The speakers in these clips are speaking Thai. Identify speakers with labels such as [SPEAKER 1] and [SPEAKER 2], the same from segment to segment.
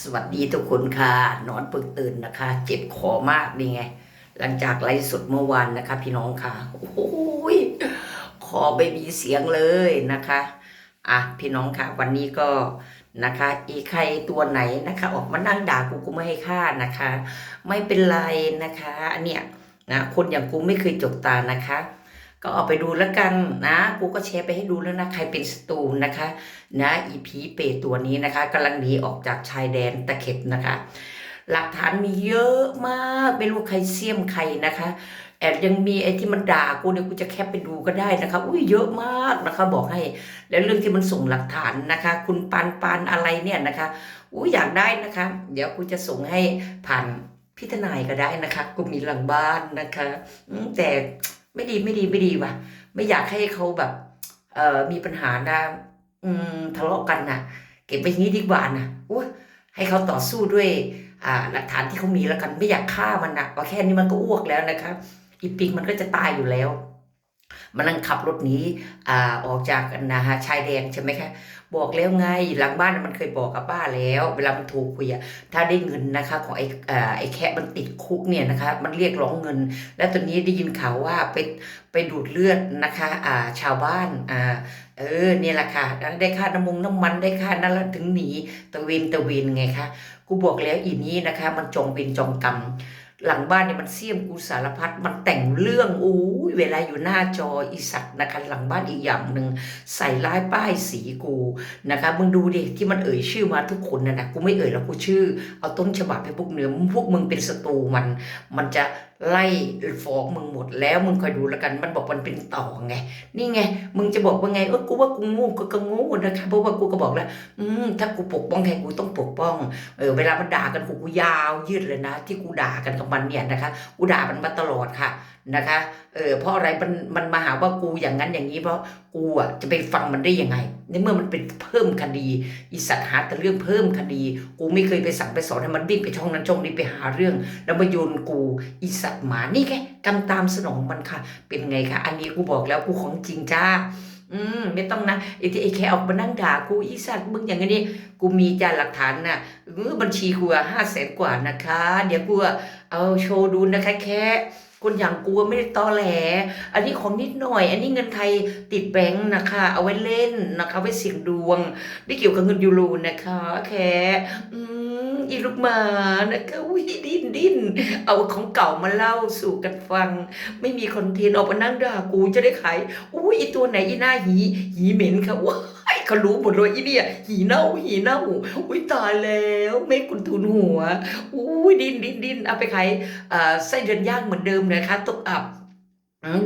[SPEAKER 1] สวัสดีทุกคนค่ะนอนเพิ่งตื่นนะคะ เจ็บคอมากนี่ไง หลังจากไลฟ์สดเมื่อวานนะคะ พี่น้องค่ะโอ้ยคอไม่มีเสียงเลยนะคะอะพี่น้องค่ะ วันนี้ก็นะคะ อีใครตัวไหนนะคะ ออกมานั่งด่ากูกูไม่ให้ค่านะคะ ไม่เป็นไรนะคะอันเนี้ยนะคนอย่างกูไม่เคยจกตานะคะ ก็เอาไปดูแล้วกันนะกูก็แชร์ไปให้ดูแล้วนะใครเป็นศัตรูนะคะ นะอีผีเปตตัวนี้นะคะกำลังหนีออกจากชายแดนตะเข็บนะคะ หลักฐานมีเยอะมากไม่รู้ใครเสี่ยมใครนะคะแอบยังมีไอ้ที่มันด่ากูเนี่ยกูจะแคปไปดูก็ได้นะคะ อุ้ยเยอะมากนะคะบอกให้ แล้วเรื่องที่มันส่งหลักฐานนะคะ คุณปานปานอะไรเนี่ยนะคะอุ้ยอยากได้นะคะ เดี๋ยวกูจะส่งให้ผ่านพี่ทนายก็ได้นะคะ กูมีหลังบ้านนะคะแต่ ไม่ดีไม่ดีไม่ดีว่ะ ไม่อยากให้เขาแบบ เอ่อมีปัญหานะ อืมทะเลาะกันนะเก็บไปงี้ดีกว่านะอุ้ยให้เขาต่อสู้ด้วย อ่าหลักฐานที่เขามีแล้วกัน ไม่อยากฆ่ามันนะว่าแค่นี้มันก็อ้วกแล้วนะครับอีปิงมันก็จะตายอยู่แล้วมันนั่งขับรถหนีอ่าออกจากนะฮะชายแดนใช่ไหมคะ บอกแล้วไงหลังบ้านมันเคยบอกกับป้าแล้ว เวลามันถูกคุยอะถ้าได้เงินนะคะ ของไอ้ไอ้แค่มันติดคุกเนี่ยนะคะ มันเรียกร้องเงิน แล้วตอนนี้ได้ยินข่าวว่าไปไปดูดเลือดนะคะอ่าชาวบ้านอ่าเออเนี่ยแหละค่ะได้ค่าน้ำมงน้ำมันได้ค่านั่นแล้วถึงหนีตะเวนตะเวนไงคะกูบอกแล้วอีนี้นะคะ มันจองเวรจองกรรม หลังบ้านเนี่ยมันเสี่ยมกูสารพัดมันแต่งเรื่องอู้เวลาอยู่หน้าจออีสัตว์นะคะหลังบ้านอีกอย่างหนึ่งใส่ร้ายป้ายสีกูนะคะมึงดูดิที่มันเอ่ยชื่อมาทุกคนนะนะกูไม่เอ่ยแล้วกูชื่อ เอาต้นฉบับให้พวกเนื้อพวกมึงเป็นศัตรูมัน มันจะ ไล่ฟ้องมึงหมดแล้วมึงคอยดูแล้วกัน มันบอกมันเป็นต่อไง นี่ไง มึงจะบอกว่าไงเออกูว่ากูงูก็ก็งูนะคะเพราะว่ากูก็บอกแล้ว อืมถ้ากูปกป้องใครกูต้องปกป้องเออเวลามันด่ากันกูกูยาวยืดเลยนะ ที่กูด่ากันกับมันเนี่ยนะคะ กูด่ามันมาตลอดค่ะ นะคะเออเพราะอะไรมันมันมาหาว่ากูอย่างนั้นอย่างนี้เพราะกูอะจะไปฟังมันได้ยังไงในเมื่อมันเป็นเพิ่มคดีอีสัตว์หาแต่เรื่องเพิ่มคดี กูไม่เคยไปสั่งไปสอนให้มันวิ่งไปช่องนั้นช่องนี้ไปหาเรื่อง แล้วมาโยนกูอีสัตว์หมานี่ไงกำตามสนองมันค่ะ เป็นไงคะอันนี้กูบอกแล้วกูของจริงจ้าอืมไม่ต้องนะไอ้ที่ไอ้แค่ออกมานั่งด่ากูอีสัตว์มึงอย่างนี้กูมีจานหลักฐานน่ะเออบัญชีกูห้าแสนกว่านะคะ เดี๋ยวกูอะเอาโชว์ดูนะคะแค่ คนอย่างกูไม่ได้ตอแหล อันนี้ของนิดหน่อย อันนี้เงินไทยติดแบงค์นะคะ เอาไว้เล่นนะคะ ไว้เสี่ยงดวงไม่เกี่ยวกับเงินยูโรนะคะแค่อืมอีลูกหมานะคะอุ้ยดิ้นดิ้นเอาของเก่ามาเล่าสู่กันฟัง ไม่มีคอนเทนต์ออกมานั่งด่ากูจะได้ขายอุ้ยอีตัวไหนอีหน้าหีหีเหม็นค่ะว้า เขารู้หมดเลยอีเนี่ยหีเน่าหีเน่า อุ้ยตายแล้วไม่กุณทุนหัว อุ้ยดิ้นดิ้นดิ้นเอาไปขายเอ่อไส้เดือนย่างเหมือนเดิมนะคะตกอับ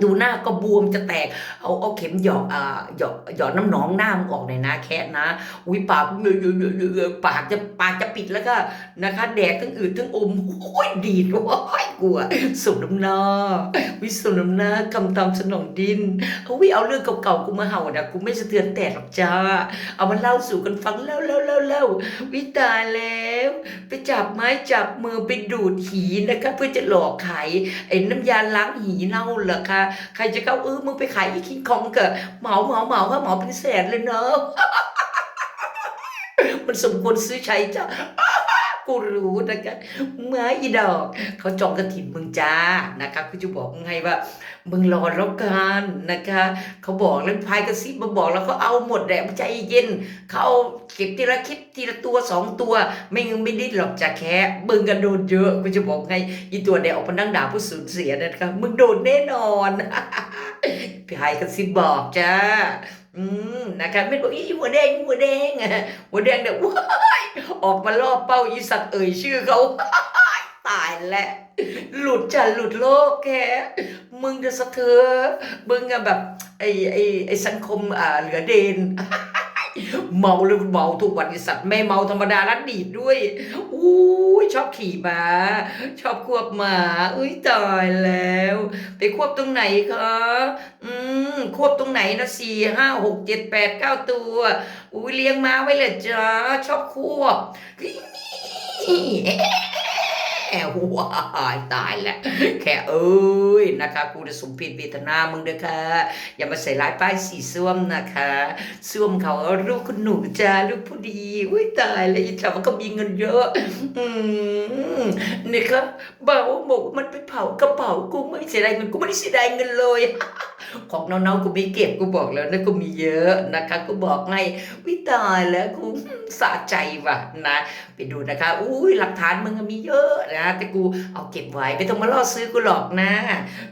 [SPEAKER 1] ดูหน้าก็บวมจะแตก เอาเอาเข็มหยอกอ่าหยอกหยอกน้ำหนองหน้ามึงออกหน่อยนะแค่นะอุ้ยปากเงยเยเงยเยเงยปากจะปากจะปิดแล้วก็นะคะ แดกทั้งอืดทั้งอมโอ้ยดีดโอ้ยกลัวสุดน้ำหน้าวิสุดน้ำหน้ากำตามสนองดินอุ้ยเอาเรื่องเก่าๆกูมาเห่านะกูไม่สะเทือนแตกหรอกจ้า เอามาเล่าสู่กันฟังเล่าเล่าเล่าเล่าวิตายแล้ว ไปจับไม้จับมือไปดูดหีนะคะ เพื่อจะหลอกขายไอ้น้ำยาล้างหีเน่าเหรอคะใครจะเข้าเออมึงไปขายอีคิงคองเกอะเหมาเหมาเหมาก็เหมาเป็นแสนเลยเนาะมันสมควรซื้อใช้จ้ะกูรู้นะคะเมื่ออีดอก เขาจองกระถิ่นมึงจ้านะคะกูจะบอกมึงให้ว่า มึงรอแล้วกันนะคะเขาบอกแล้วพายกระซิบมาบอกแล้วเขาเอาหมดแหละใจเย็นเขาเอาเก็บทีละคลิปทีละตัวสองตัว ไม่งั้นไม่ได้หรอกจะแค่มึงกันโดนเยอะกูจะบอกไงอีตัวเดียวออกมานั่งด่าผู้สูญเสียนะคะมึงโดนแน่นอนพี่ไฮกระซิบบอกจ้าอืมนะคะไม่บอกอีหัวแดงหัวแดงอะหัวแดงเนี่ยว้ายออกมาล่อเป้าอีสัตว์เอ่ยชื่อเขา ตายแล้วหลุดจะหลุดโลกแกมึงจะสะเทือมึงอะแบบไอ้ไอ้ไอ้สังคมอ่าเหลือเดนเมาเลยเมาทุกวันสัตว์ไม่เมาธรรมดาแล้วดีดด้วยอู้ยชอบขี่ม้า ชอบควบหมาอุ้ยตายแล้ว ไปควบตรงไหนคะอืมควบตรงไหนนะสี่ห้าหกเจ็ดแปดเก้าตัวอุ้ยเลี้ยงม้าไว้เลยจ้าชอบควบ ว้ายตายแล้วแค่เอ้ยนะคะกูจะสมเพศเวทนามึงเด้อค่ะ อย่ามาใส่ร้ายป้ายสีส้วมนะคะส้วมเขาลูกคุณหนูจ้าลูกผู้ดีอุ้ยตายแล้วอีจ๋ามันก็มีเงินเยอะ อืมนี่ครับบ่าวบอกมันไปเผากระเป๋ากูไม่เสียดายเงินกูไม่ได้เสียดายเงินเลยของน้องๆกูไม่เก็บกูบอกแล้วนะกูมีเยอะนะคะ กูบอกให้วิตายแล้วกูสะใจว่ะนะ ไปดูนะคะอุ้ยหลักฐานมึงมีเยอะนะแต่กูเอาเก็บไว้ไม่ต้องมาล่อซื้อกูหรอกนะ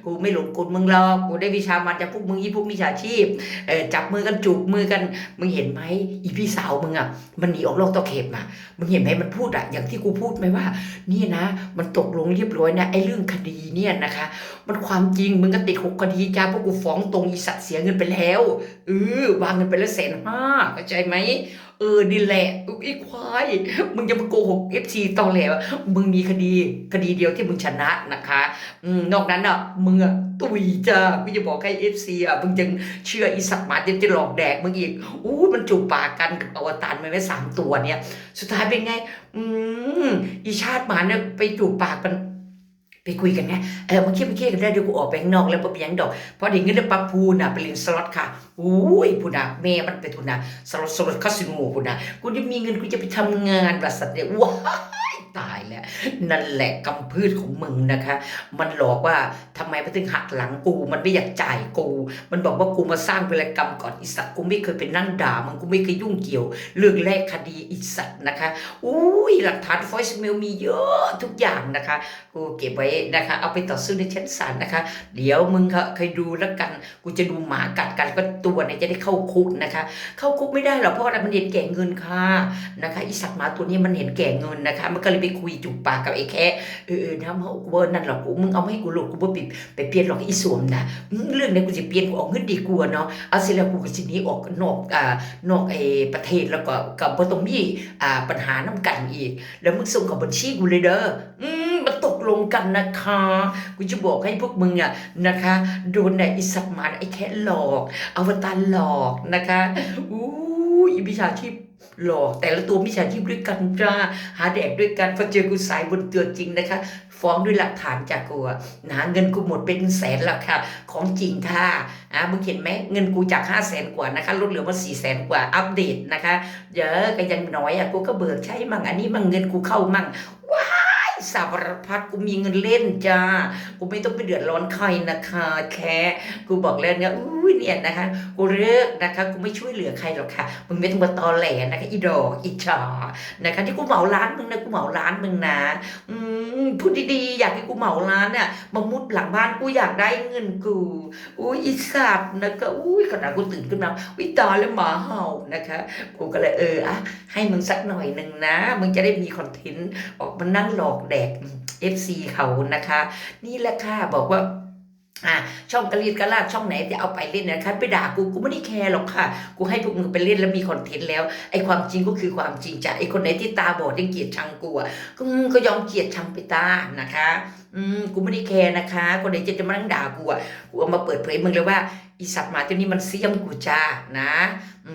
[SPEAKER 1] กูไม่หลงกลมึงหรอกกูได้วิชามาจากพวกมึงอีพวกมิจฉาชีพเออจับมือกันจูบมือกันมึงเห็นไหมอีพี่สาวมึงอะมันหนีออกนอกตะเข็บมามึงเห็นไหมมันพูดอะอย่างที่กูพูดไหมว่า นี่นะ มันตกลงเรียบร้อยนะไอ้เรื่องคดีเนี่ยนะคะ มันความจริงมึงก็ติดหกคดีจ้าเพราะกูฟ้องตรงอีสัตว์เสียเงินไปแล้วเออวางเงินไปแล้วแสนห้าเข้าใจไหมเออนี่แหละอุ๊ยไอ้ควายมึงจะมาโกหกเอฟซีตอแหลวะมึงมีคดีคดีเดียวที่มึงชนะนะคะอืมนอกนั้นอะมึงอะตุยจ้ากูจะบอกให้เอฟซีอะมึงยังเชื่ออีสัตว์หมาจะจะหลอกแดกมึงอีกอู้มันจูบปากกันกับอวตารมันไว้สามตัวเนี่ย สุดท้ายเป็นไง อืมอีชาติหมาเนี่ยไปจูบปากมัน ไปคุยกันนะเออมาเคลียร์มาเคลียร์กันได้เดี๋ยวกูออกไปข้างนอกแล้วปะเปียงดอกเพราะเดี๋ยวเงินเดือนปักพูน่ะไปเล่นสล็อตค่ะอุ้ยพูน่ะแม่มันไปทุนน่ะสล็อตสล็อตคาสิโนพูน่ะกูจะมีเงินกูจะไปทำงานบริษัทเนี่ยว้ายตาย แล้ว นั่นแหละกำพืชของมึงนะคะ มันหลอกว่าทำไมมันถึงหักหลังกู มันไม่อยากจ่ายกู มันบอกว่ากูมาสร้างเวรกรรมก่อนอีสัตกูไม่เคยเป็นนั่งด่ามันกูไม่เคยยุ่งเกี่ยว เรื่องแรกคดีอีสัตนะคะอุ้ยหลักฐานฟอยส์เมลมีเยอะทุกอย่างนะคะ กูเก็บไว้นะคะ เอาไปต่อสู้ในชั้นศาลนะคะ เดี๋ยวมึงเคยดูแล้วกัน กูจะดูหมากัดกันก็ตัวไหนจะได้เข้าคุกนะคะ เข้าคุกไม่ได้หรอกเพราะอะไรมันเห็นแก่เงินค่ะนะคะอีสัตหมาตัวนี้มันเห็นแก่เงินนะคะ มันก็เลยไปคุยจุบปากกับไอ้แค่เออเออนะมึงเอากูเบอร์นั่นหรอกกูมึงเอามาให้กูหลกกูบ่ปิดไปเปลี่ยนหรอกอีสวมนะเรื่องนี้กูจะเปลี่ยนกูเอาเงินดีกว่าเนาะเอาเสร็จแล้วกูก็สิหนี้ออกนอกอ่านอกไอ้ประเทศแล้วก็กับบ่ต้องมีอ่าปัญหาน้ำกันอีก แล้วมึงส่งกับบัญชีกูเลยเด้ออืมมันตกลงกันนะคะกูจะบอกให้พวกมึงอะนะคะโดนไอ้สัตว์หมาไอ้แค่หลอกอวตารหลอกนะคะอู้ยอีมิจฉาชีพ หลอกแต่ละตัวมิจฉาชีพด้วยกันจ้าหาแดกด้วยกันพอเจอกูสายบนตัวจริงนะคะ ฟ้องด้วยหลักฐานจากกูอะนะเงินกูหมดเป็นแสนแล้วค่ะ ของจริงค่ะอะมึงเห็นไหมเงินกูจากห้าแสนกว่านะคะลดเหลือมาสี่แสนกว่าอัปเดตนะคะเยอะก็ยังน้อยอะกูก็เบิกใช้มั่งอันนี้มั่งเงินกูเข้ามั่งว้า สารพัดกูมีเงินเล่นจ้า กูไม่ต้องไปเดือดร้อนใครนะคะแค่กูบอกแล้วเนี่ยอุ้ยเนี่ยนะคะ กูเลิกนะคะ กูไม่ช่วยเหลือใครหรอกค่ะมึงไม่ต้องมาตอแหลนะคะอีดอกอีจอนะคะ ที่กูเหมาร้านมึงนะกูเหมาร้านมึงนะ อืมพูดดีๆอยากให้กูเหมาร้านเนี่ยมามุดหลังบ้านกูอยากได้เงินกูอุ้ยอีสัตว์นะคะอุ้ยขณะกูตื่นขึ้นมาวิตาแล้วหมาเห่านะคะกูก็เลยเอออะให้มึงสักหน่อยหนึ่งนะมึงจะได้มีคอนเทนต์ออกมานั่งหลอกแดก FC เขานะคะ นี่แหละค่ะบอกว่าอะช่องกระลีดกระลาดช่องไหนจะเอาไปเล่นนะคะไปด่ากูกูไม่ได้แคร์หรอกค่ะ กูให้พวกมึงไปเล่นแล้วมีคอนเทนต์แล้วไอ้ความจริงก็คือความจริงจ้ะไอ้คนไหนที่ตาบอดยังเกลียดชังกูอะก็ก็ยอมเกลียดชังไปตานะคะ อืมกูไม่ได้แคร์นะคะ คนไหนจะจะมานั่งด่ากูอะกูเอามาเปิดเผยมึงเลยว่าอีสัตว์หมาตัวนี้มันเสียมกูจ้านะ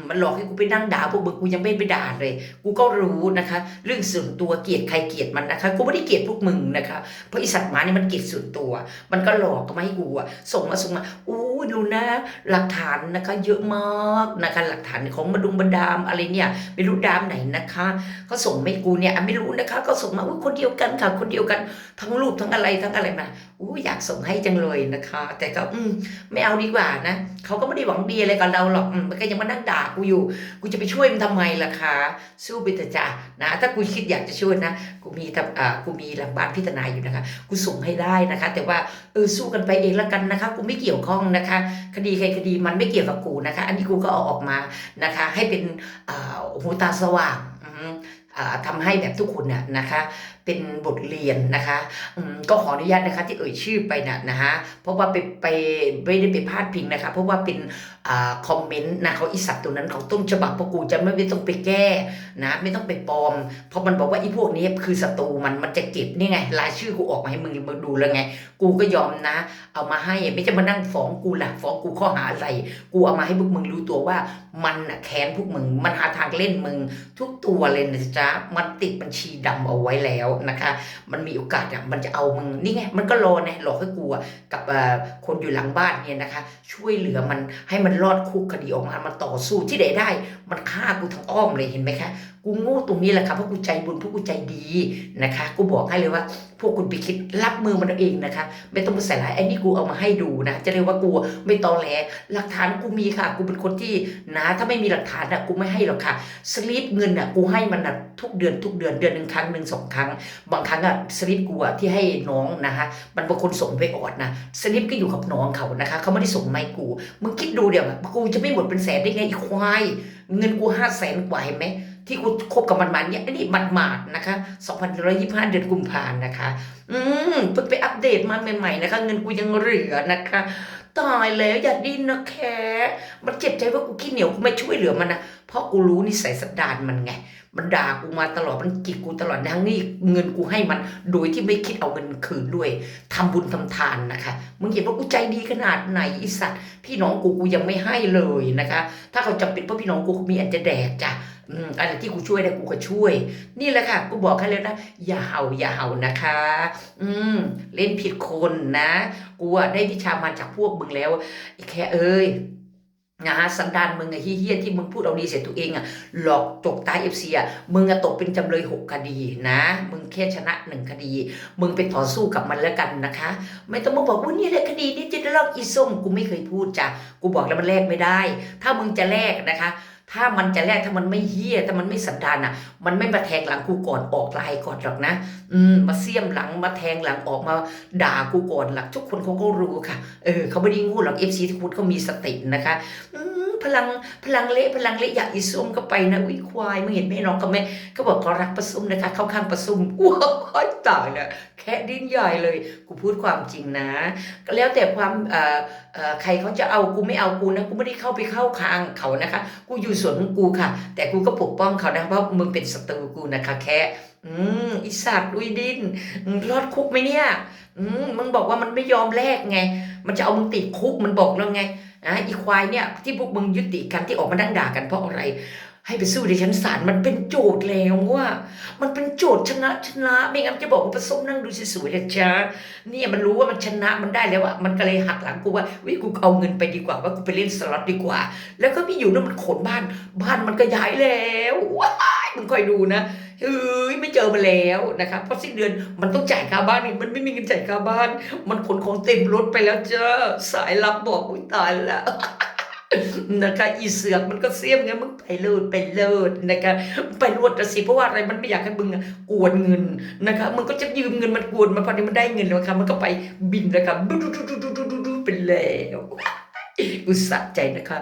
[SPEAKER 1] มันหลอกให้กูไปนั่งด่าพวกมึงกูยังไม่ไปด่าเลย กูก็รู้นะคะ เรื่องส่วนตัวเกลียดใครเกลียดมันนะคะ กูไม่ได้เกลียดพวกมึงนะคะเพราะไอสัตว์หมานี่มันเกลียดส่วนตัว มันก็หลอกก็มาให้กูอะส่งมาส่งมาอู้ดูนะ หลักฐานนะคะ เยอะมากนะคะหลักฐานของมาดุงบันดามอะไรเนี่ย ไม่รู้ดามไหนนะคะเขาส่งไม่กูเนี่ยไม่รู้นะคะก็ส่งมาอุ้ยคนเดียวกันค่ะ คนเดียวกันทั้งรูปทั้งอะไรทั้งอะไรมาอู้อยากส่งให้จังเลยนะคะ แต่ก็อืมไม่เอาดีกว่านะเขาก็ไม่ได้หวังดีอะไรกับเราหรอกมมันก็ยังมานั่งด่ากูอยู่ กูจะไปช่วยมันทำไมล่ะคะสู้ไปเถอะจ้ะนะถ้ากูคิดอยากจะช่วยนะกูมีทำอ่ากูมีหลังบ้านพิจารณาอยู่นะคะ กูส่งให้ได้นะคะ แต่ว่าเออสู้กันไปเองละกันนะคะ กูไม่เกี่ยวข้องนะคะ คดีใครคดีมันไม่เกี่ยวกับกูนะคะ อันนี้กูก็เอาออกมานะคะ ให้เป็นอ่าหูตาสว่างอ่าทำให้แบบทุกคนน่ะนะคะ เป็นบทเรียนนะคะก็ขออนุญาตนะคะที่เอ่ยชื่อไปนะนะฮะเพราะว่าไปไปไม่ได้ไปพาดพิงนะคะ เพราะว่าเป็นอคอมเมนต์นะเขาอีสัตว์ตัวนั้นเของต้นฉบับพราะกูจะไม่ไม่ต้องไปแก้นะไม่ต้องไปปลอม เพราะมันบอกว่าไอ้พวกนี้คือศัตรูมันมันจะเก็บนี่ไงรายชื่อกูออกมาให้มึงมึงดูแล้วไง กูก็ยอมนะ เอามาให้ไม่จะมานั่งฟ้องกูล่ะฟ้องกูข้อหาอะไรกูเอามาให้พวกมึงรู้ตัวว่ามันน่ะแค้นพวกมึงมันหาทางเล่นมึงทุกตัวเลยนะจ๊ะมันติดบัญชีดำเอาไว้แล้วนะคะ มันมีโอกาสอะมันจะเอามึงนี่ไงมันก็รอเนี่ยหลอกให้กลัวกับคนอยู่หลังบ้านเนี่ยนะคะ ช่วยเหลือมันให้มันรอดคุกคดีออกมามันต่อสู้ที่ไหนได้ มันฆ่ากูทั้งอ้อมเลยเห็นไหมคะกูโง่ตรงนี้แหละค่ะเพราะกูใจบุญเพราะกูใจดีนะคะ กูบอกให้เลยว่า พวกคุณไปคิดรับมือมันเองนะคะ ไม่ต้องมาใส่ร้ายไอ้นี่กูเอามาให้ดูนะ จะเรียกว่ากูไม่ตอแหลหลักฐานกูมีค่ะ กูเป็นคนที่นะถ้าไม่มีหลักฐานอะกูไม่ให้หรอกค่ะสลิปเงินอะกูให้มันอะทุกเดือนทุกเดือนเดือนหนึ่งครั้งหนึ่งสองครั้ง บางครั้งอะสลิปกูอะที่ให้น้องนะคะมันบางคนส่งไปออดนะสลิปก็อยู่กับน้องเขานะคะเขาไม่ได้ส่งมาให้กูมึงคิดดูเดี๋ยวกูจะไม่หมดเป็นแสนได้ไงอีควายเงินกูห้าแสนกว่าเห็นไหม ที่กูคบกับมันมาเนี่ยอันนี้มันมาดนะคะ2,125เดือนกุมภาพันธ์นะคะ อืมเพิ่งไปอัปเดตมาใหม่ๆนะคะ เงินกูยังเหลือนะคะตายแล้วอย่าดิ้นนะแค่มันเจ็บใจว่ากูขี้เหนียวกูไม่ช่วยเหลือมันนะเพราะกูรู้นิสัยสันดานมันไง มันด่ากูมาตลอดมันจิกกูตลอดทั้งนี้เงินกูให้มัน โดยที่ไม่คิดเอาเงินคืนด้วยทำบุญทำทานนะคะมึงเห็นว่ากูใจดีขนาดไหนไอีสัตว์พี่น้องกูกูยังไม่ให้เลยนะคะ ถ้าเขาจำเป็นเพราะพี่น้องกูมีอันจะแดกจ้ะ อะไรที่กูช่วยได้กูก็ช่วย นี่แหละค่ะกูบอกให้เลยนะ อย่าเห่าอย่าเห่านะคะ อืม เล่นผิดคนนะกูได้วิชามาจากพวกมึงแล้วไอ้แค่เอ้ยนะฮะสันดานมึงไอ้เฮี้ยที่มึงพูดเอาดีเสร็จตัวเองอะหลอกจกตายเอฟซีอะมึงอะตกเป็นจำเลยหกคดีนะ มึงแค่ชนะหนึ่งคดี มึงไปต่อสู้กับมันแล้วกันนะคะ ไม่ต้องมาบอกว่านี่แหละคดีนี้จะได้ลอกอีส้มกูไม่เคยพูดจ้ะกูบอกแล้วมันแลกไม่ได้ ถ้ามึงจะแลกนะคะ ถ้ามันจะแลกถ้ามันไม่เฮี้ยถ้ามันไม่สันดานอะ มันไม่มาแทงหลังกูก่อนออกลายก่อนหรอกนะ อืมมาเสียมหลังมาแทงหลังออกมาด่ากูก่อนหลัก ทุกคนเขาก็รู้ค่ะ เออเขาไม่ได้งูหรอกเอฟซีทุกคนเขามีสตินะคะ อืม พลังพลังเละพลังเละอยากอีส้มก็ไปนะอุ้ยควายไมึงเห็นไหมน้องกับแม่เขาบอกเขารักประซุมนะคะเข้าข้างประซุมว้ายตายแล้วแค่ดิ้นใหญ่เลย กูพูดความจริงนะ แล้วแต่ความเอ่อใครเขาจะเอากูไม่เอากูนะกูไม่ได้เข้าไปเข้าข้างเขานะคะ กูอยู่ส่วนของกูค่ะ แต่กูก็ปกป้องเขานะเพราะมึงเป็นศัตรูกูนะคะ แค่อืมอีสัตว์ดุยดินรอดคุกไหมเนี่ย อืมมึงบอกว่ามันไม่ยอมแลกไง มันจะเอามึงติดคุกมันบอกแล้วไง นะอีควายเนี่ยที่พวกมึงยุติกันที่ออกมาดังด่ากันเพราะอะไร ให้ไปสู้ในชั้นศาลมันเป็นโจทย์แล้วว่า มันเป็นโจทย์ชนะชนะ ไม่งั้นจะบอกว่าผสมนั่งดูสวยๆเลยจ้าเนี่ยมันรู้ว่ามันชนะมันได้แล้วอะมันก็เลยหักหลังกูว่าวิกูเอาเงินไปดีกว่าว่ากูไปเล่นสล็อตดีกว่า แล้วก็พี่อยู่นั่นมันขนบ้าน บ้านมันก็ย้ายแล้วว้ายมึงคอยดูนะเฮ้ยไม่เจอมาแล้วนะครับเพราะสิ้นเดือนมันต้องจ่ายค่าบ้านนี่มันไม่มีเงินจ่ายค่าบ้าน มันขนของเต็มรถไปแล้วจ้าสายลับบอกอุ้ยตายแล้ว นะคะอีเสือกมันก็เสียมไงมึงไปเลิศไปเลิศนะคะไปรวดสิเพราะว่าอะไรมันไม่อยากให้มึงอะกวนเงินนะคะมึงก็จะยืมเงินมันกวนมาพอดีมันได้เงินแล้วค่ะมันก็ไปบินนะคะดูดูดูดูดูดูดูไปแล้วอุตส่าห์ใจนะคะ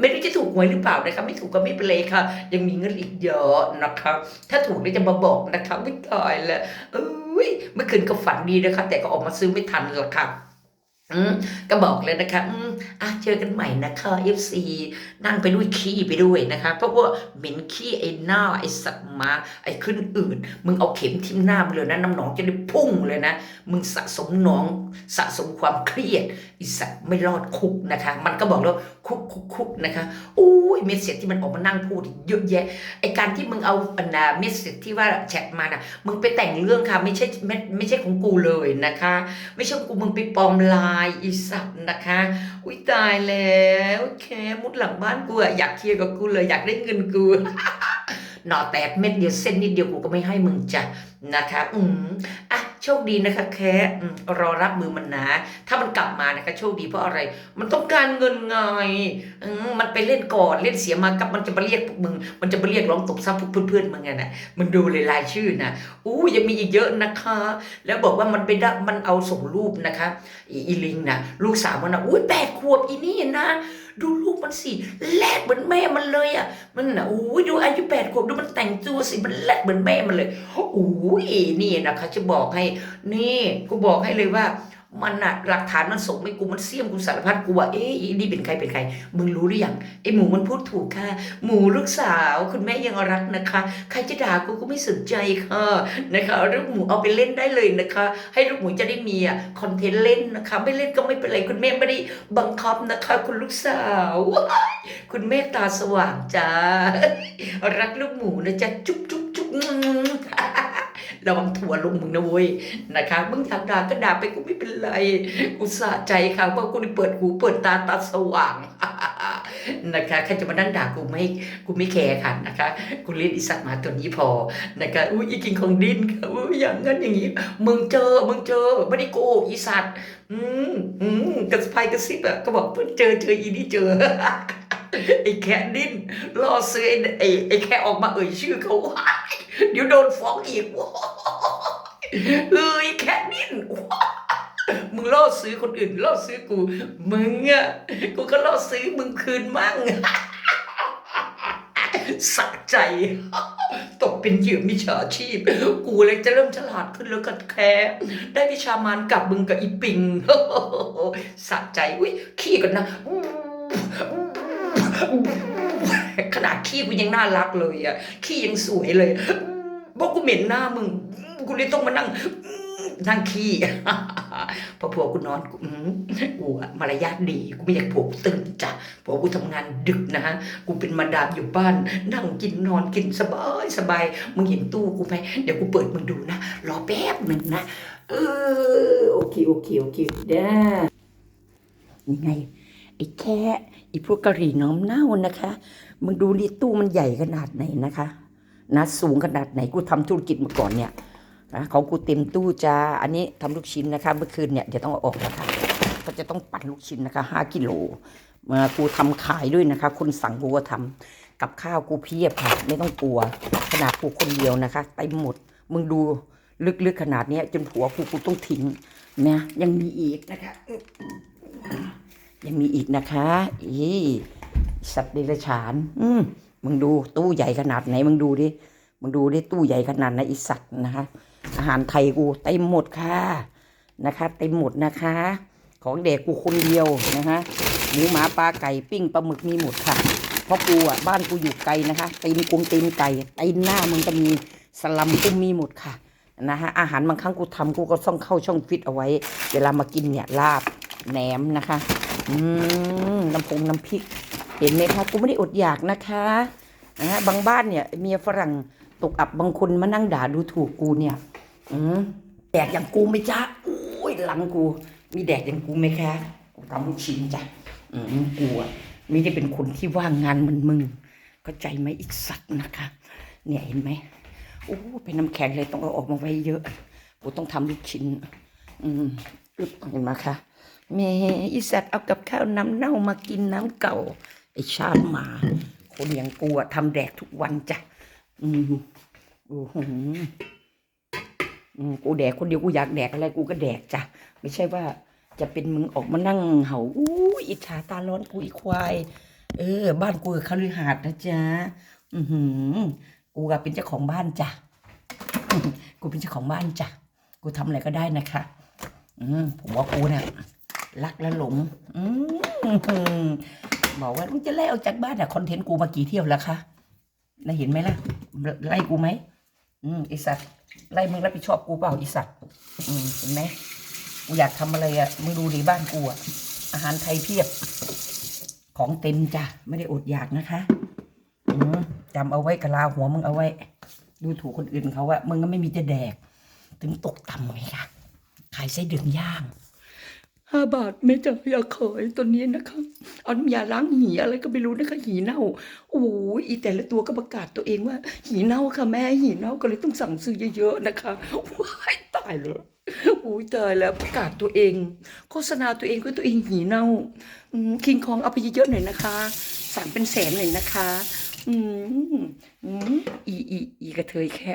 [SPEAKER 1] ไม่รู้จะถูกหวยหรือเปล่านะคะ ไม่ถูกก็ไม่เป็นไรค่ะ ยังมีเงินอีกเยอะนะคะ ถ้าถูกเนี่จะมาบอกนะคะไม่ตายแล้วเอ้ยเมื่อคืนก็ฝันดีนะคะ แต่ก็ออกมาซื้อไม่ทันหรอกค่ะ อืมก็บอกเลยนะคะอืมอะเจอกันใหม่นะคะ FC นั่งไปด้วยขี้ไปด้วยนะคะ เพราะว่าเหม็นขี้ไอ้หน้าไอ้สัตว์มา ไอ้ขึ้นอื่น มึงเอาเข็มทิ่มหน้ามึงเลยนะน้ำหนองจะได้พุ่งเลยนะ มึงสะสมหนอง สะสมความเครียดไอ้สัตว์ไม่รอดคุกนะคะ มันก็บอกแล้ว คุกคุกคุกนะคะโอ้ยเมสเซจที่มันออกมานั่งพูดเยอะแยะไอการที่มึงเอาอันนาเมสเซจที่ว่าแชทมาน่ะมึงไปแต่งเรื่องค่ะ ไม่ใช่ไม่ไม่ใช่ของกูเลยนะคะ ไม่ใช่กูมึงไปปลอมลายอีสัตว์นะคะ อุ้ยตายแล้วแค่มุดหลังบ้านกูอะอยากเคลียร์กับกูเลยอยากได้เงินกูหน่อแตกเม็ดเดียวเส้นนิดเดียวกูก็ไม่ให้มึงจ้ะนะคะ อืมอะ โชคดีนะคะแค่อืมรอรับมือมันนะ ถ้ามันกลับมานะคะโชคดีเพราะอะไร มันต้องการเงินไงมันไปเล่นก่อนเล่นเสียมากับมันจะมาเรียกพวกมึง มันจะมาเรียกร้องตบทรัพย์พวกเพื่อนๆมึงไงนะมันดูเลยรายชื่อนะอู้ยังมีอีกเยอะนะคะ แล้วบอกว่ามันไปได้มันเอาส่งรูปนะคะอีลิงนะลูกสาวมันนะอุ้ยแปดขวบอีนี่นะ ดูลูกมันสิแลดเหมือนแม่มันเลยอะ มันนะอุ้ยดูอายุแปดขวบดูมันแต่งตัวสิมันแลดเหมือนแม่มันเลยอู้ยนี่นะคะจะบอกให้ นี่กูบอกให้เลยว่า มันอะหลักฐานมันส่งให้กูมันเสี่ยมกูสารพัดกูว่าเอ๊ะนี่เป็นใครเป็นใคร มึงรู้หรือยังไอหมูมันพูดถูกค่ะ หมูลูกสาวคุณแม่ยังรักนะคะ ใครจะด่ากูก็ไม่สนใจค่ะนะคะลูกหมูเอาไปเล่นได้เลยนะคะ ให้ลูกหมูจะได้มีอะคอนเทนต์เล่นนะคะ ไม่เล่นก็ไม่เป็นไรคุณแม่ไม่ได้บังคับนะคะ คุณลูกสาว คุณแม่ตาสว่างจ้ารักลูกหมูนะจ๊ะจุ๊บจุ๊บจุ๊บ ระวังถั่วลงมึงนะเว้ยนะคะมึงอยากด่าก็ด่าไปกูไม่เป็นไรกูสะใจค่ะเพรากูได้เปิดหูเปิดตาตาสว่างนะคะใครจะมานั่งด่ากูไม่กูไม่แคร์ค่ะนะคะกูเล่นอีสัตว์มาตัวนี้พอนะคะอุ้ยอีกิงของดินค่ะอุ้ยอย่างนั้นอย่างนี้มึงเจอมึงเจอไม่ได้โกหกอีสัตว์อืมอืมกระสไปกระซิบอะก็บอกเพิ่งเจอเจออีนี่เจอ ไอ้แค่ดิ้นล่อซื้อไอ้ไอ้แค่ออกมาเอ่ยชื่อเขาว้าเดี๋ยวโดนฟ้องอีกว้าเอ้ยแค่ดิ้นมึงล่อซื้อคนอื่นล่อซื้อกู มึงอะกูก็ล่อซื้อมึงคืนมั่งสะใจตกเป็นเหยื่อมิจฉาชีพ กูเลยจะเริ่มฉลาดขึ้นแล้วกันแค่ได้วิชามานกับมึงกับอีปิงสะใจอุ้ยขี้กันนะ ขนาดขี้กูยังน่ารักเลยอะ ขี้ยังสวยเลยบอกกูเหม็นหน้ามึง กูเลยต้องมานั่งนั่งขี้พอผัวกูนอนกูอืมกูมารยาทดี กูไม่อยากผัวกูตื่นจ้ะผัวกูทำงานดึกนะฮะ กูเป็นมาดามอยู่บ้าน นั่งกินนอนกินสบายสบาย มึงเห็นตู้กูไหมเดี๋ยวกูเปิดมึงดูนะ รอแป๊บหนึ่งนะ เออ โอเค โอเค โอเคได้ยังไง ไอ้แค่ อ้พวกกะหรี่น้อมเน่านะคะ มึงดูดิตู้มันใหญ่ขนาดไหนนะคะนะสูงขนาดไหนกูทำธุรกิจมาก่อนเนี่ยนะของกูเต็มตู้จ้าอันนี้ทำลูกชิ้นนะคะ เมื่อคืนเนี่ยเดี๋ยวต้องเอาออกนะคะก็จะต้องปั่นลูกชิ้นนะคะห้ากิโลมากูทำขายด้วยนะคะ คนสั่งกูก็ทำกับข้าวกูเพียบค่ะ ไม่ต้องกลัวขนาดกูคนเดียวนะคะเต็มหมดมึงดูลึกๆขนาดเนี้ยจนผัวกูกูต้องทิ้งนะยังมีอีกนะคะ ยังมีอีกนะคะอีสัตว์เดรัจฉาน อืมมึงดูตู้ใหญ่ขนาดไหนมึงดูดิมึงดูดิตู้ใหญ่ขนาดไหนอีสัตว์นะคะ อาหารไทยกูเต็มหมดค่ะนะคะเต็มหมดนะคะ ของเด็กกูคนเดียวนะคะหมูหมาปลาไก่ปิ้งปลาหมึกมีหมดค่ะเพราะกูอะบ้านกูอยู่ไกลนะคะตีนกุงตีนไก่ตีนหน้ามึงจะมีสลัมกูมีหมดค่ะนะฮะอาหารบางครั้งกูทำกูก็ต้องเข้าช่องฟิตเอาไว้ เวลามากินเนี่ยลาบแหนมนะคะ อืมน้ำพงน้ำพริก เห็นไหมคะกูไม่ได้อดอยากนะคะนะฮะบางบ้านเนี่ยเมียฝรั่งตกอับบางคนมานั่งด่าดูถูกกูเนี่ย อืมแดกอย่างกูไหมจ๊ะอุ้ยหลังกู มีแดกอย่างกูไหมคะกูทำลูกชิ้นจ้ะอืมกูอะไม่ได้เป็นคนที่ว่างงานเหมือนมึงเข้าใจไหมอีกสัตว์นะคะ เนี่ยเห็นไหมโอ้เป็นน้ำแข็งเลยต้องเอาออกมาไว้เยอะกูต้องทำลูกชิ้น อืมอึบเห็นไหมคะ แม่อีสัตว์เอากับข้าวน้ำเน่ามากินน้ำเก่าไอชาติหมา คนอย่างกูอะทำแดกทุกวันจ้ะอืมโอ้โหอืมกูแดกคนเดียวกูอยากแดกอะไรกูก็แดกจ้ะไม่ใช่ว่าจะเป็นมึงออกมานั่งเห่าอู้อิจฉาตาร้อนกูอีควาย เออ บ้านกูกับคฤหาสน์นะจ๊ะอือหือ กูก็เป็นเจ้าของบ้านจ้ะกูเป็นเจ้าของบ้านจ้ะกูทำอะไรก็ได้นะคะ อืมผมว่ากูเนี่ย รักและหลงบอกว่ามึงจะไล่ออกจากบ้านอะคอนเทนต์กูมากี่เที่ยวแล้วคะน่าเห็นไหมล่ะ ไล่กูไหมอืมไอสัตว์ไล่มึงรับผิดชอบกูเปล่าไอสัตว์อืมเห็นไหมกูอยากทำอะไรอะมึงดูดิบ้านกูอะอาหารไทยเพียบ ของเต็มจ้ะไม่ได้อดอยากนะคะอืมจำเอาไว้กะลาหัวมึงเอาไว้ ดูถูกคนอื่นเขาว่ามึงก็ไม่มีจะแดก ถึงตกต่ำไงคะขายไส้เดือนย่าง ห้าบาทไม่จะอยากขายตัวนี้นะคะ เอาน้ำยาล้างหีอะไรก็ไม่รู้นะคะ หีเน่า โอ้ยอีแต่ละตัวก็ประกาศตัวเองว่า หีเน่าค่ะแม่หีเน่าก็เลยต้องสั่งซื้อเยอะๆนะคะว้ายตายเลยโอ้ยตายแล้วประกาศตัวเอง โฆษณาตัวเองว่าตัวเองหีเน่าคิงคองเอาไปเยอะๆหน่อยนะคะสั่งเป็นแสนหน่อยนะคะ อืมอืมอีอีอีกระเทยแค่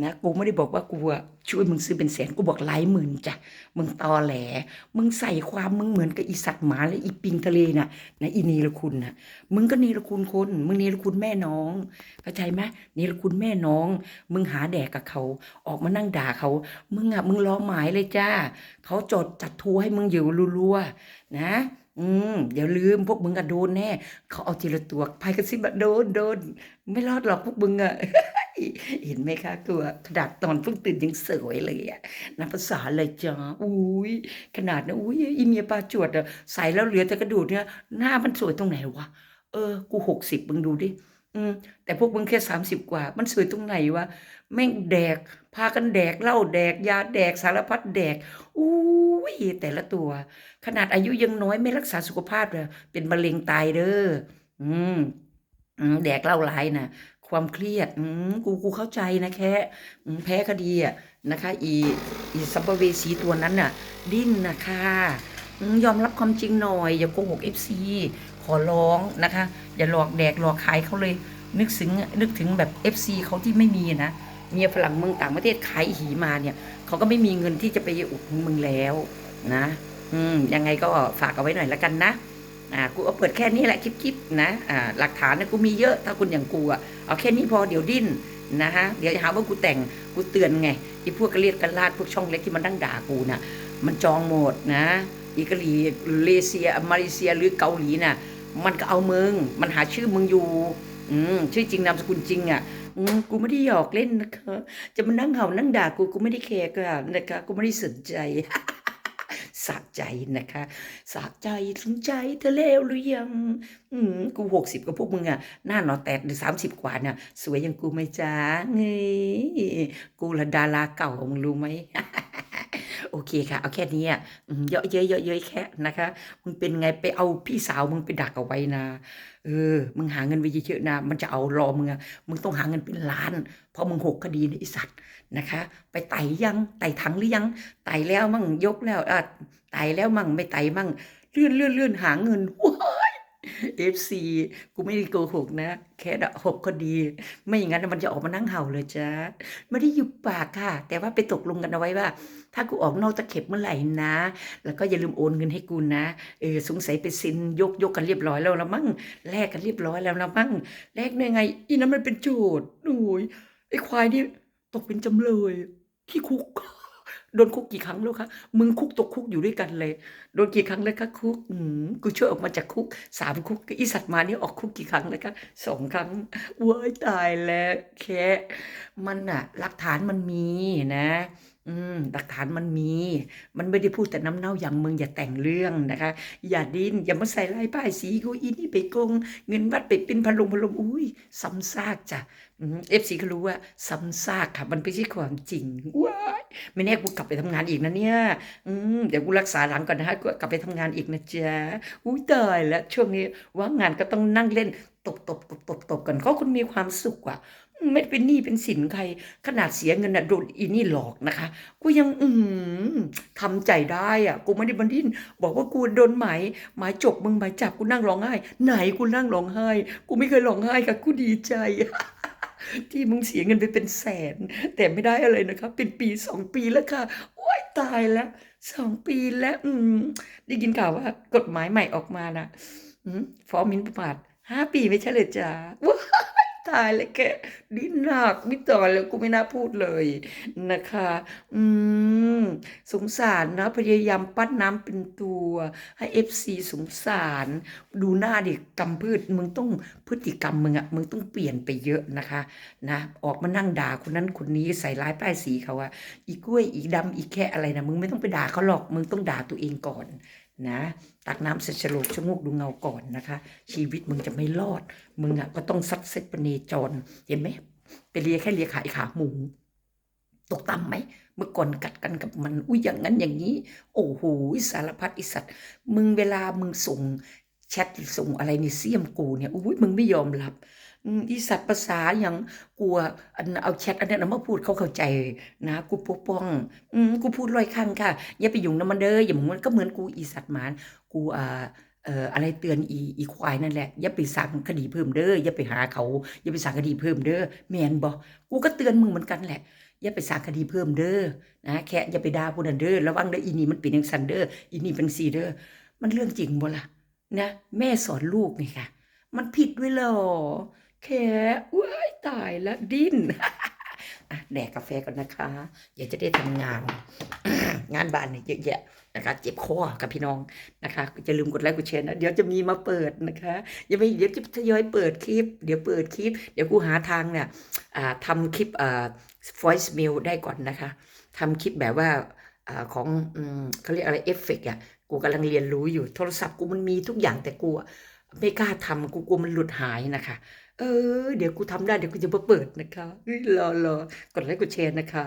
[SPEAKER 1] นะกูไม่ได้บอกว่ากูช่วยมึงซื้อเป็นแสนกูบอกหลายหมื่นจ้ะมึงตอแหล มึงใส่ความมึงเหมือนกับอีสัตว์หมาและอีปิงทะเลน่ะนะอีนีละคุณน่ะมึงก็นีละคุณคนมึงนีละคุณแม่น้องเข้าใจไหมนีละคุณแม่น้อง มึงหาแดกกับเขา ออกมานั่งด่าเขา มึงอะมึงรอหมายเลยจ้าเขาจดจัดทัวร์ให้มึงอยู่รัวๆนะ อืมอย่าลืมพวกมึงอะโดนแน่เขาเอาทีละตัวพายกระซิบอะโดนโดน ไม่รอดหรอกพวกมึงอะเห็นไหมคะตัวขนาดตอนเพิ่งตื่นยังสวยเลยอะนับภาษาเลยจ้าอุ้ยขนาดนะอุ้ยอีเมียปลาจวดอะใส่แล้วเหลือแต่กระดูกเนี่ยหน้ามันสวยตรงไหนวะเออ กูหกสิบมึงดูดิอืมแต่พวกมึงแค่สามสิบกว่า มันสวยตรงไหนวะแม่งแดก พากันแดกเหล้าแดกยาแดกสารพัดแดกอุ้ยแต่ละตัว ขนาดอายุยังน้อยไม่รักษาสุขภาพเลยเป็นมะเร็งตายเด้ออืมแดกเหล้าหลายนะความเครียดอืมกูกูเข้าใจนะแค่อืแพ้คดีอะนะคะ อีอีสัมภเวสีตัวนั้นน่ะ ดิ้นนะคะอยอมรับความจริงหน่อย อย่าโกหกเอฟซีขอร้องนะคะ อย่าหลอกแดกหลอกขายเขาเลยนึกถึงนึกถึงแบบเอฟซีเขาที่ไม่มีนะ เมียฝรั่งเมืองต่างประเทศขายหีมาเนี่ยเขาก็ไม่มีเงินที่จะไปอุดหนุนมึงแล้วนะ อืมยังไงก็ฝากเอาไว้หน่อยละกันนะอ่ากูเอาเปิดแค่นี้แหละคลิปๆนะอ่าหลักฐานเนี่ยกูมีเยอะถ้าคุณอย่างกูอะเอาแค่นี้พอเดี๋ยวดิ้นนะฮะเดี๋ยวจะหาว่ากูแต่งกูเตือนไงไอีพวกกระเลียดกันลาดพวกช่องเล็กที่มันนั่งด่ากูน่ะมันจองหมดนะอีกะหลีเลเซียมาเลเซียหรือเกาหลีน่ะมันก็เอามึง มันหาชื่อมึงอยู่ อืมชื่อจริงนามสกุลจริงอะ กูไม่ได้หยอกเล่นนะคะ จะมานั่งเห่านั่งด่ากูกูไม่ได้แคร์ค่ะนะคะกูไม่ได้สนใจสะใจนะคะสะใจสนใจเธอแล้วหรือยัง อืมกูหกสิบกับพวกมึงอะหน้าหนอแตกหรือสามสิบกว่าเนี่ยสวยอย่างกูไหมจ้าเงยกูละดาราเก่ามึงรู้ไหม โอเคค่ะ เอาแค่นี้อะเยอะเยอะเยอะเย้ยแค่นะคะ มึงเป็นไงไปเอาพี่สาวมึงไปดักเอาไว้นะเออ มึงหาเงินไปเยอะๆนะ มันจะเอารอมึงอะมึงต้องหาเงินเป็นล้าน เพราะมึงหกคดีในะไอสัตว์นะคะ ไปไต่ยังไต่ถังหรือยังไต่แล้วมั่งยกแล้วอะไต่แล้วมั่งไม่ไต่มั่งเลื่อนเลื่อนเลื่อนหาเงินว้า เอฟซีกูไม่ได้โกหกนะ แค่หกคดี ไม่อย่างนั้นมันจะออกมานั่งเห่าเลยจ้าไม่ได้ยุบปากค่ะ แต่ว่าไปตกลงกันเอาไว้ว่า ถ้ากูออกนอกตะเข็บเมื่อไหร่นะ แล้วก็อย่าลืมโอนเงินให้กูนะเออสงสัยไปซินยกยกกันเรียบร้อยแล้วละมั้งแลกกันเรียบร้อยแล้วละมั้งแลกได้ไง อีนั้นมันเป็นโจทย์โอ้ยไอ้ควายนี่ตกเป็นจำเลยที่คุก โดนคุกกี่ครั้งแล้วคะมึงคุกตกคุกอยู่ด้วยกันเลย โดนกี่ครั้งแล้วคะคุกอืมกูช่วยออกมาจากคุกสามคุกอีสัตว์มานี่ออกคุกกี่ครั้งแล้วคะสองครั้งเว้ยตายแล้วแค่มันอะหลักฐานมันมีนะ อืมหลักฐานมันมี มันไม่ได้พูดแต่น้ำเน่าอย่างมึงอย่าแต่งเรื่องนะคะ อย่าดิ้นอย่ามาใส่ลายป้ายสีกูอีนี่ไปโกง เงินวัดไปเป็นพันลงพันลมอุ้ยซ้ำซากจ้ะเอฟซีก็รู้ว่าซ้ำซากค่ะ มันไม่ใช่ความจริงว้ายไม่แน่กูกลับไปทำงานอีกนะเนี่ยอืมเดี๋ยวกูรักษาหลังก่อนนะฮะกูกลับไปทำงานอีกนะจ๊ะอุ้ยตายแล้วช่วงนี้ว่างงานก็ต้องนั่งเล่นตบตบตบตบตบกันเขาคนมีความสุขอะ ไม่เป็นหนี้เป็นสินใคร ขนาดเสียเงินน่ะโดนอีนี่หลอกนะคะ กูยังอืมทำใจได้อะ กูไม่ได้บันดิ้นบอกว่ากูโดนหมายหมายจบมึงหมายจับกูนั่งร้องไห้ ไหนกูนั่งร้องไห้ กูไม่เคยร้องไห้ค่ะกูดีใจที่มึงเสียเงินไปเป็นแสน แต่ไม่ได้อะไรนะครับ เป็นปีสองปีแล้วค่ะ โอ้ยตายแล้วสองปีแล้ว อืมได้ยินข่าวว่ากฎหมายใหม่ออกมานะฟ้องมินประมาทห้าปีไม่ใช่เลยจ้าว้า ตายเลยแกดิ้นหนักไม่ต่อแล้วกูไม่น่าพูดเลยนะคะ อืม สงสารนะ พยายามปั้นน้ำเป็นตัว ให้เอฟซีสงสาร ดูหน้าเด็กกำพืชมึงต้องพฤติกรรมมึงอะมึงต้องเปลี่ยนไปเยอะนะคะ นะ ออกมานั่งด่าคนนั้นคนนี้ใส่ร้ายป้ายสีเขาอะอีกล้วยอีกดำอีกแค่อะไรนะมึงไม่ต้องไปด่าเขาหรอกมึงต้องด่าตัวเองก่อน นะตักน้ำเสร็จฉลกชะโงกดูเงาก่อนนะคะ ชีวิตมึงจะไม่รอด มึงอะก็ต้องซัดเซ็ตปเนจรเห็นไหมไปเลียแค่เลียขายขาหมูตกต่ำไหมเมื่อก่อนกัดกันกับมันอุ้ยอย่างนั้นอย่างนี้ โอ้โหสารพัดอิสัตมึงเวลามึงส่งแชทส่งอะไรนี่เสียมกูเนี่ยอุ้ยมึงไม่ยอมรับ อีสัตว์ภาษาอย่างกลัวอันเอาแชทอันนั้นมาพูดเขาเข้าใจนะกูปกป้องอืมกูพูดลอยข้างค่ะอย่าไปยุ่งนะมันเด้ออย่ามึงมันก็เหมือนกูอีสัตว์หมานกูอ่าเอ่ออะไรเตือนอีอีควายนั่นแหละอย่าไปสั่งคดีเพิ่มเด้ออย่าไปหาเขาอย่าไปสั่งคดีเพิ่มเด้อแมนบ่กูก็เตือนมึงเหมือนกันแหละอย่าไปสร้างคดีเพิ่มเด้อนะแค่อย่าไปด่าผู้นั้นเด้อระวังเด้ออีนี่มันเป็นจังซันเด้ออีนี่เป็นซีเด้อมันเรื่องจริงบ่ล่ะนะแม่สอนลูกไงค่ะ มันผิดด้วยเหรอ แค่ว้ายตายแล้วดิ้นอะแดกกาแฟก่อนนะคะอย่าจะได้ทำงาน งานบ้านเนี่ยเยอะแยะนะคะเจ็บคอกับพี่น้องนะคะจะลืมกดไลค์กดแชร์นะ เดี๋ยวจะมีมาเปิดนะคะอย่าไปเดี๋ยวจะทยอยเปิดคลิป เดี๋ยวเปิดคลิป เดี๋ยวกูหาทางเนี่ยอ่าทำคลิปอ่า voice mail ได้ก่อนนะคะทำคลิปแบบว่าอของเขาเรียกอะไรเอฟเฟกต์อะกูกำลังเรียนรู้อยู่โทรศัพท์กูมันมีทุกอย่างแต่กูไม่กล้าทำกูกลัวมันหลุดหายนะคะ เออ เดี๋ยวกูทำได้เดี๋ยวกูจะมาเปิดนะคะรอรอกดไลค์กดแชร์นะคะ